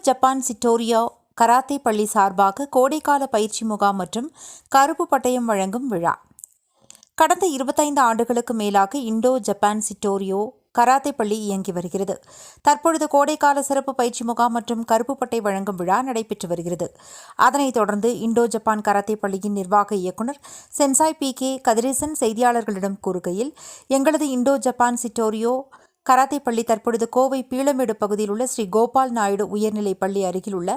Japan சிட்டோரியா karate பள்ளி சார்பாக கோடைக்கால பயிற்சி முகாம் மற்றும் கருப்பு பட்டயம் வழங்கும் விழா. கடந்த இருபத்தைந்து ஆண்டுகளுக்கு மேலாக இண்டோ ஜப்பான் சிட்டோரியோ கராத்தே பள்ளி இயங்கி வருகிறது. தற்பொழுது கோடைக்கால சிறப்பு பயிற்சி முகாம் மற்றும் கருப்பு பட்டை வழங்கும் விழா நடைபெற்று வருகிறது. அதனைத் தொடர்ந்து இண்டோ ஜப்பான் கராத்தே பள்ளியின் நிர்வாக இயக்குனர் சென்சாய் பி கே கதிரேசன் செய்தியாளர்களிடம் கூறுகையில் எங்களது இண்டோ ஜப்பான் சிட்டோரியோ கராத்தே பள்ளி தற்பொழுது கோவை பீளமேடு பகுதியில் உள்ள ஸ்ரீ கோபால் நாயுடு உயர்நிலைப் பள்ளி அருகில் உள்ள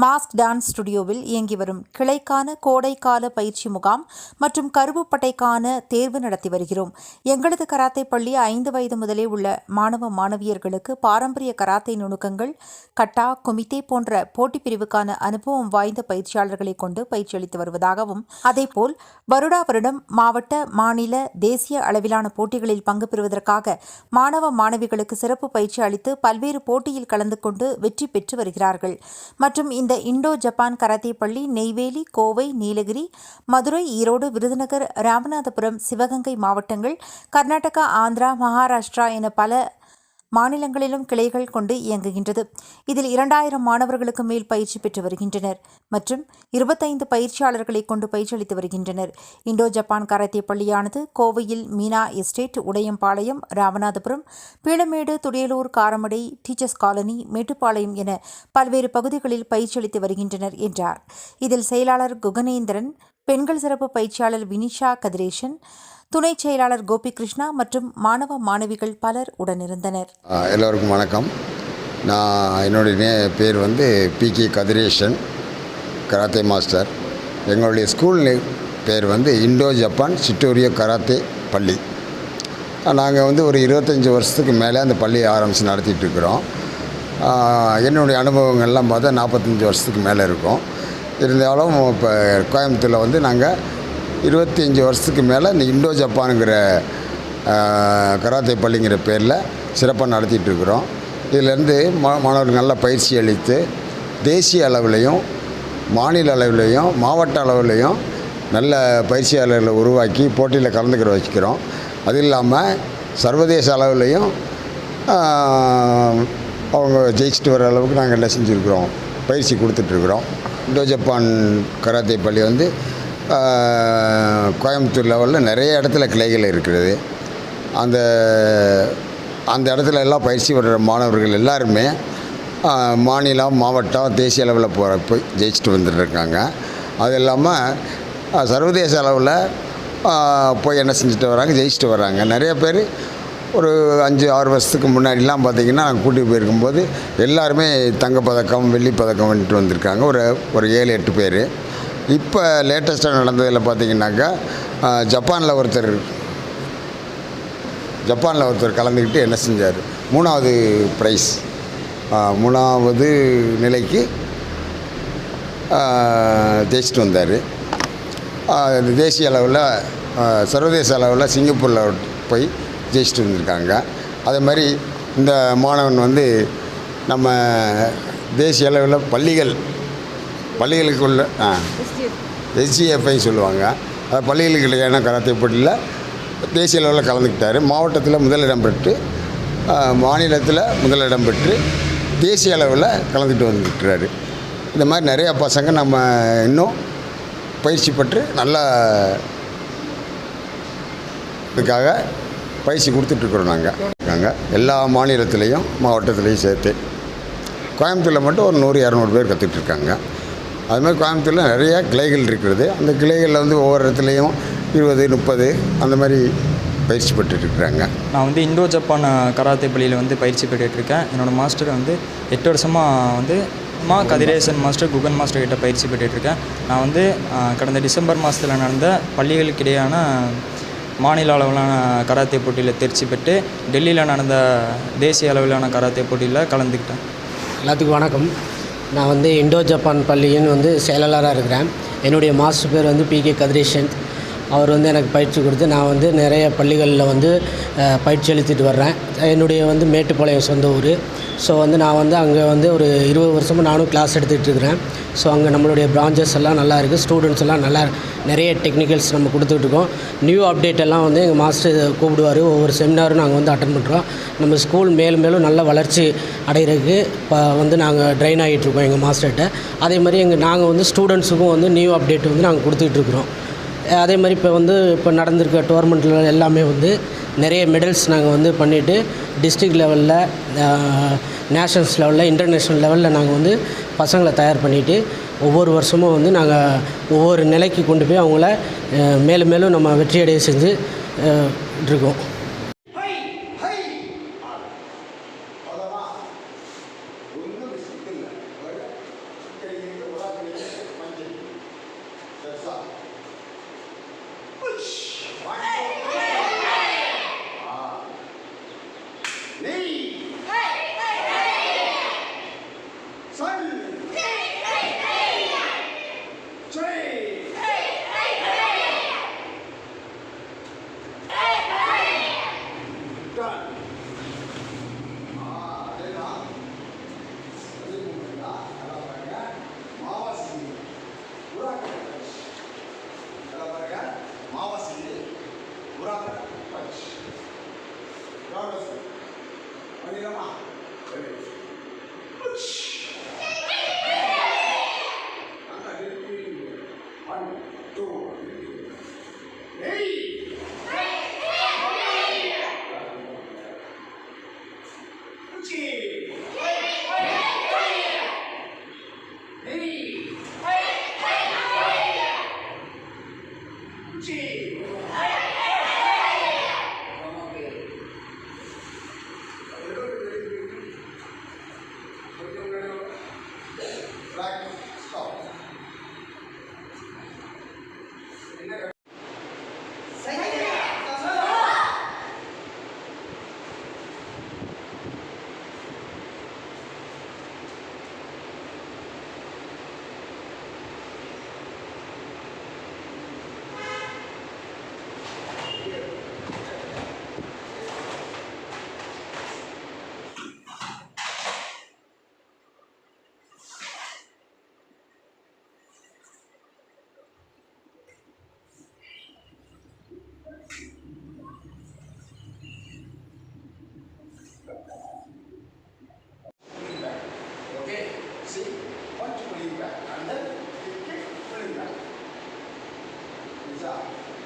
மாஸ்க் டான்ஸ் ஸ்டுடியோவில் இயங்கி வரும் கிளைக்கான கோடைக்கால பயிற்சி முகாம் மற்றும் கருவுப்பட்டைக்கான தேர்வு நடத்தி வருகிறோம். எங்களது கராத்தே பள்ளி ஐந்து வயது முதலே உள்ள மாணவ மாணவியர்களுக்கு பாரம்பரிய கராத்தே நுணுக்கங்கள் கட்டா குமித்தே போன்ற போட்டிப் பிரிவுக்கான அனுபவம் வாய்ந்த பயிற்சியாளர்களை கொண்டு பயிற்சி அளித்து வருவதாகவும் அதேபோல் வருடா வருடம் மாவட்ட மாநில தேசிய அளவிலான போட்டிகளில் பங்கு பெறுவதற்காக மாணவ மாணவிகளுக்கு சிறப்பு பயிற்சி அளித்து பல்வேறு போட்டியில் கலந்து கொண்டு வெற்றி பெற்று வருகிறார்கள். மற்றும் இந்த இண்டோ ஜப்பான் கராத்தே பள்ளி நெய்வேலி கோவை நீலகிரி மதுரை ஈரோடு விருதுநகர் ராமநாதபுரம் சிவகங்கை மாவட்டங்கள் கர்நாடகா ஆந்திரா மகாராஷ்டிரா என பல மாநிலங்களிலும் கிளைகள் கொண்டு இயங்குகின்றது. இதில் இரண்டாயிரம் மாணவர்களுக்கு மேல் பயிற்சி பெற்று வருகின்றனர் மற்றும் இருபத்தைந்து பயிற்சியாளர்களை கொண்டு பயிற்சி அளித்து வருகின்றனர். இண்டோ ஜப்பான் கராத்தே பள்ளியானது கோவையில் Meena estate Udayampalayam Ramanathapuram Peelamedu Thudiyalur Karamadai teachers colony Mettupalayam என பல்வேறு பகுதிகளில் பயிற்சி அளித்து வருகின்றனர் என்றார். இதில் செயலாளர் குகனேந்திரன் பெண்கள் சிறப்பு பயிற்சியாளர் வினிஷா கதிரேஷன் துணை செயலாளர் கோபிகிருஷ்ணா மற்றும் மாணவ மாணவிகள் பலர் உடனிருந்தனர். எல்லோருக்கும் வணக்கம். நான் என்னுடைய பேர் வந்து P K Kathiresan karate master. எங்களுடைய ஸ்கூல் பேர் வந்து இண்டோ ஜப்பான் சிட்டோரியோ கராத்தே பள்ளி. நாங்கள் வந்து ஒரு இருபத்தஞ்சி வருஷத்துக்கு மேலே அந்த பள்ளியை ஆரம்பித்து நடத்திட்டு இருக்கிறோம். என்னுடைய அனுபவங்கள்லாம் பார்த்தா நாற்பத்தஞ்சி வருஷத்துக்கு மேலே இருக்கும். இருந்தாலும் இப்போ கோயம்புத்தூரில் வந்து நாங்கள் இருபத்தஞ்சி வருஷத்துக்கு மேலே இந்த இண்டோ ஜப்பானுங்கிற கராத்தே பள்ளிங்கிற பேரில் சிறப்பாக நடத்திட்டு இருக்கிறோம். இதிலேருந்து மா மாணவர்கள் நல்ல பயிற்சி அளித்து தேசிய அளவுலேயும் மாநில அளவுலேயும் மாவட்ட அளவுலேயும் நல்ல பயிற்சியாளர்களை உருவாக்கி போட்டியில் கலந்துக்கிற வச்சுக்கிறோம். அது இல்லாமல் சர்வதேச அளவுலேயும் அவங்க ஜெயிச்சுட்டு வர அளவுக்கு நாங்கள் என்ன செஞ்சுருக்குறோம்? பயிற்சி கொடுத்துட்ருக்குறோம் இண்டோ ஜப்பான் கராத்தே பள்ளி வந்து கோயம்புத்தூர் லெவலில் நிறைய இடத்துல கிளைகள் இருக்கிறது. அந்த அந்த இடத்துல எல்லாம் பயிற்சி பெறுற மாணவர்கள் எல்லாருமே மாநிலம் மாவட்டம் தேசிய அளவில் போகிற போய் ஜெயிச்சுட்டு வந்துட்டுருக்காங்க அது இல்லாமல் சர்வதேச அளவில் போய் என்ன செஞ்சுட்டு வராங்க ஜெயிச்சுட்டு வராங்க. நிறைய பேர் ஒரு அஞ்சு ஆறு வருஷத்துக்கு முன்னாடிலாம் பார்த்தீங்கன்னா நாங்கள் கூட்டிகிட்டு போயிருக்கும்போது எல்லாருமே தங்கப்பதக்கம் வெள்ளிப்பதக்கம் வந்துட்டு வந்திருக்காங்க. ஒரு ஒரு ஏழு எட்டு பேர். இப்போ லேட்டஸ்ட்டாக நடந்ததில் பார்த்தீங்கன்னாக்கா ஜப்பானில் ஒருத்தர் ஜப்பானில் ஒருத்தர் கலந்துக்கிட்டு என்ன செஞ்சார்? மூணாவது ப்ரைஸ் மூணாவது நிலைக்கு ஜெயிச்சிட்டு வந்தார். தேசிய அளவில் சர்வதேச அளவில் சிங்கப்பூரில் போய் ஜெயிச்சுட்டு இருந்திருக்காங்க. அதே மாதிரி இந்த மாணவன் வந்து நம்ம தேசிய அளவில் பள்ளிகள் பள்ளிகளுக்குள்ள ஆ எஸ்ஜிஎஃப்ஐ சொல்லுவாங்க. அது பள்ளிகளுக்கு இடையான கராத்தே? போட்டியில் தேசிய அளவில் கலந்துக்கிட்டார். மாவட்டத்தில் முதலிடம் பெற்று மாநிலத்தில் முதலிடம் பெற்று தேசிய அளவில் கலந்துக்கிட்டு வந்துட்டுறாரு இந்த மாதிரி நிறையா பசங்க நம்ம இன்னும் பயிற்சி பெற்று நல்லா இதுக்காக பயிற்சி கொடுத்துட்ருக்குறோம் நாங்கள் நாங்கள் எல்லா மாநிலத்திலையும் மாவட்டத்திலையும் சேர்த்து. கோயம்புத்தூரில் மட்டும் ஒரு நூறு இரநூறு பேர் கற்றுட்டு இருக்காங்க கோயம்புத்தூரில் நிறைய கிளைகள் இருக்கிறது. அந்த கிளைகளில் வந்து ஒவ்வொரு இடத்துலையும் இருபது முப்பது அந்த மாதிரி பயிற்சி பெற்றுட்ருக்குறாங்க. நான் வந்து இந்தோ ஜப்பான் கராத்தே பள்ளியில் வந்து பயிற்சி பெற்றுட்ருக்கேன். என்னோடய மாஸ்டர் வந்து எட்டு வருஷமாக வந்து மா கதிரேசன் மாஸ்டர் குகன் மாஸ்டர் கிட்ட பயிற்சி பெற்றுட்ருக்கேன். நான் வந்து கடந்த டிசம்பர் மாதத்தில் நடந்த பள்ளிகளுக்கு இடையான மாநில அளவிலான கராத்தே போட்டியில் தேர்ச்சி பெற்று டெல்லியில் நடந்த தேசிய அளவிலான கராத்தே போட்டியில் கலந்துக்கிட்டேன். எல்லாத்துக்கும் வணக்கம். நான் வந்து இண்டோ ஜப்பான் பள்ளியின் வந்து செயலாளராக இருக்கிறேன். என்னுடைய மாஸ்டர் பேர் வந்து பி கே கதிரேஷன் அவர் வந்து எனக்கு பயிற்சி கொடுத்து நான் வந்து நிறைய பள்ளிகளில் வந்து பயிற்சி அளித்துட்டு வர்றேன். என்னுடைய வந்து மேட்டுப்பாளையம் சொந்த ஊர். ஸோ வந்து நான் வந்து அங்கே வந்து ஒரு இருபது வருஷமாக நானும் கிளாஸ் எடுத்துகிட்டு இருக்கிறேன். ஸோ அங்கே நம்மளுடைய பிரான்ச்சஸ் எல்லாம் நல்லா இருக்குது ஸ்டூடெண்ட்ஸ் எல்லாம் நல்லா நிறைய டெக்னிக்கல்ஸ் நம்ம கொடுத்துட்ருக்கோம் நியூ அப்டேட் எல்லாம் வந்து எங்கள் மாஸ்டர் கூப்பிடுவார். ஒவ்வொரு செமினாரும் நாங்கள் வந்து அட்டன் பண்ணுறோம் நம்ம ஸ்கூல் மேலும் மேலும் நல்ல வளர்ச்சி அடைகிறதுக்கு இப்போ வந்து நாங்கள் ட்ரெயின் ஆகிட்டுருக்கோம் எங்கள் மாஸ்டர்கிட்ட அதே மாதிரி எங்கள் நாங்கள் வந்து ஸ்டூடெண்ட்ஸுக்கும் வந்து நியூ அப்டேட் வந்து நாங்கள் கொடுத்துட்ருக்குறோம் அதே மாதிரி இப்போ வந்து இப்போ நடந்திருக்க டோர்மெண்ட்டில் எல்லாமே வந்து நிறைய மெடல்ஸ் நாங்கள் வந்து பண்ணிவிட்டு டிஸ்ட்ரிக் லெவலில் நேஷனல்ஸ் லெவலில் இன்டர்நேஷ்னல் லெவலில் நாங்கள் வந்து பசங்களை தயார் பண்ணிவிட்டு ஒவ்வொரு வருஷமும் வந்து நாங்கள் ஒவ்வொரு நிலைக்கு கொண்டு போய் அவங்கள மேலும் மேலும் நம்ம வெற்றியடைய செஞ்சு இருக்கோம்.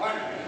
はい。